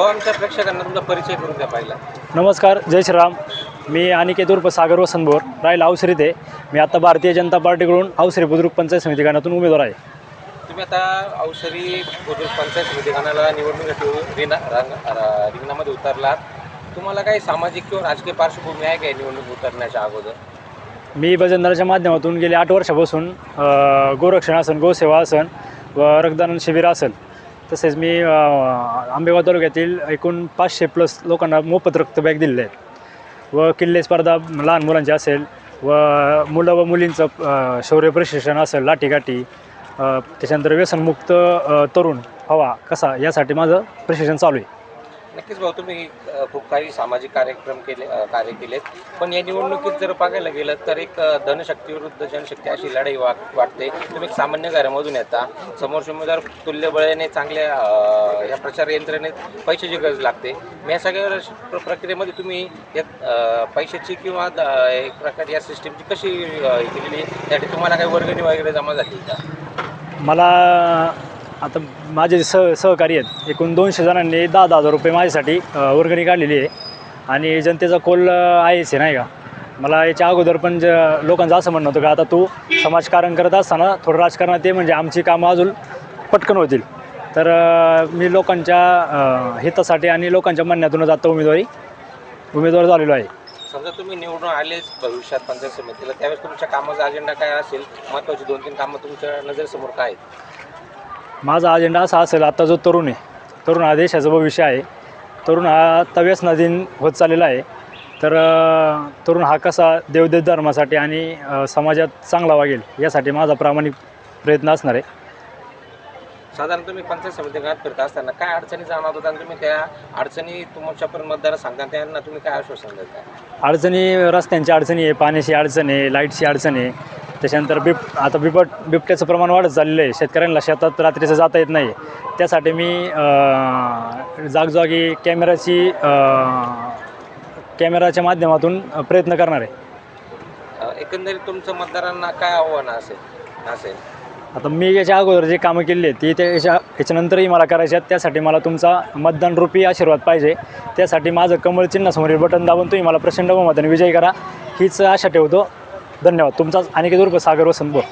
आमच्या प्रेक्षकांना तुमचा परिचय करून द्या पहिला. नमस्कार जय श्रीराम. मी अनिकेत उर्फ सागर वसंतभोर राहिला अवसरीत आहे. मी आता भारतीय जनता पार्टीकडून अवसरी बुद्रुक पंचायत समिती गणातून उमेदवार आहे. तुम्ही आता अवसरी बुद्रुक पंचायत समिती गणाला निवडणुकीसाठी रिना रांग- रा- रिंगणामध्ये उतरलात. तुम्हाला काही सामाजिक किंवा राजकीय पार्श्वभूमी आहे का या निवडणूक उतरण्याच्या अगोदर? मी भजनदाराच्या माध्यमातून गेले आठ वर्षापासून अ, गोरक्षण गोसेवा असन व रक्तदान शिबिर असेल तसेच मी आंबेगाव तालुक्यातील एकूण पाचशे प्लस लोकांना मोफत रक्त बॅग दिलेले आहेत. व किल्ले स्पर्धा लहान मुलांची असेल व मुलं व मुलींचं शौर्य प्रशिक्षण असेल लाठीकाठी त्याच्यानंतर व्यसनमुक्त तरुण हवा कसा यासाठी माझं प्रशिक्षण चालू आहे. नक्कीच भाऊ तुम्ही खूप काही सामाजिक कार्यक्रम केले कार्य केलेत. पण या निवडणुकीत जर बघायला गेलं तर एक धनशक्ती विरुद्ध जनशक्ती अशी लढाई वा वाटते. तुम्ही एक सामान्य घरामधून येता. समोरचे उमेदवार तुल्यबळेने चांगल्या ह्या या प्रचार यंत्रणेत पैशाची गरज लागते. या सगळ्या प्र- प्रक्रियेमध्ये तुम्ही या पैशाची किंवा द- एक प्रकारे या सिस्टीमची कशी केलेली त्यासाठी तुम्हाला काही वर्गणी वगैरे जमा झाली का? मला आता माझे सह सहकारी आहेत एकूण दोनशे जणांनी दहा दहा हजार रुपये माझ्यासाठी वर्गणी काढलेली आहे. आणि जनतेचा कोल आहेच आहे नाही का? मला याच्या अगोदर पण ज लोकांचं असं म्हणणं होतं का आता तू समाजकारण करत असताना थोडं राजकारणात ये म्हणजे आमची कामं अजून पटकन होतील. तर मी लोकांच्या हितासाठी आणि लोकांच्या म्हणण्यातूनच आता उमेदवारी उमेदवार झालेलो आहे. समजा तुम्ही निवडून आलेच भविष्यात पंचायत समितीला त्यावेळेस तुमच्या कामाचा अजेंडा काय असेल? महत्त्वाची दोन तीन कामं तुमच्या नजरेसमोर काय आहेत? माझा अजेंडा असा असेल आता जो तरुण आहे तरुण हा देशाचं भविष्य आहे. तरुण हा आता व्यसनाधीन होत चाललेला आहे. तर तरुण हा कसा देवदेव धर्मासाठी आणि समाजात चांगला वागेल यासाठी माझा प्रामाणिक प्रयत्न असणार आहे. साधारण तुम्ही पंचायत समिती गात फिरत असताना काय अडचणी जाणवत होता आणि तुम्ही त्या अडचणी तुमच्यापर्यंत मतदार सांगता त्यांना तुम्ही काय आश्वासन देता? अडचणी रस्त्यांची अडचणी आहे पाण्याची अडचण आहे लाईटची अडचण आहे. त्याच्यानंतर बिब आता बिबट बिबट्याचं प्रमाण वाढत चाललेलं आहे. शेतकऱ्यांना शेतात रात्रीचं जाता येत नाही. त्यासाठी मी जागोजागी कॅमेराची कॅमेराच्या माध्यमातून प्रयत्न करणार आहे. एकंदरीत तुमचं मतदारांना काय आव्हान असेल? असेल. आता मी याच्या अगोदर जे कामं केली आहेत ती त्याच्या याच्यानंतरही मला करायची आहेत. त्यासाठी मला तुमचा मतदान रूपी आशीर्वाद पाहिजे. त्यासाठी माझं कमळ चिन्हासमोरील बटन दाबून तुम्ही मला प्रचंड बहुमताने विजयी करा. हीच आशा ठेवतो. धन्यवाद. तुमचाच अनिकेत उर्फ सागर वसंतपूर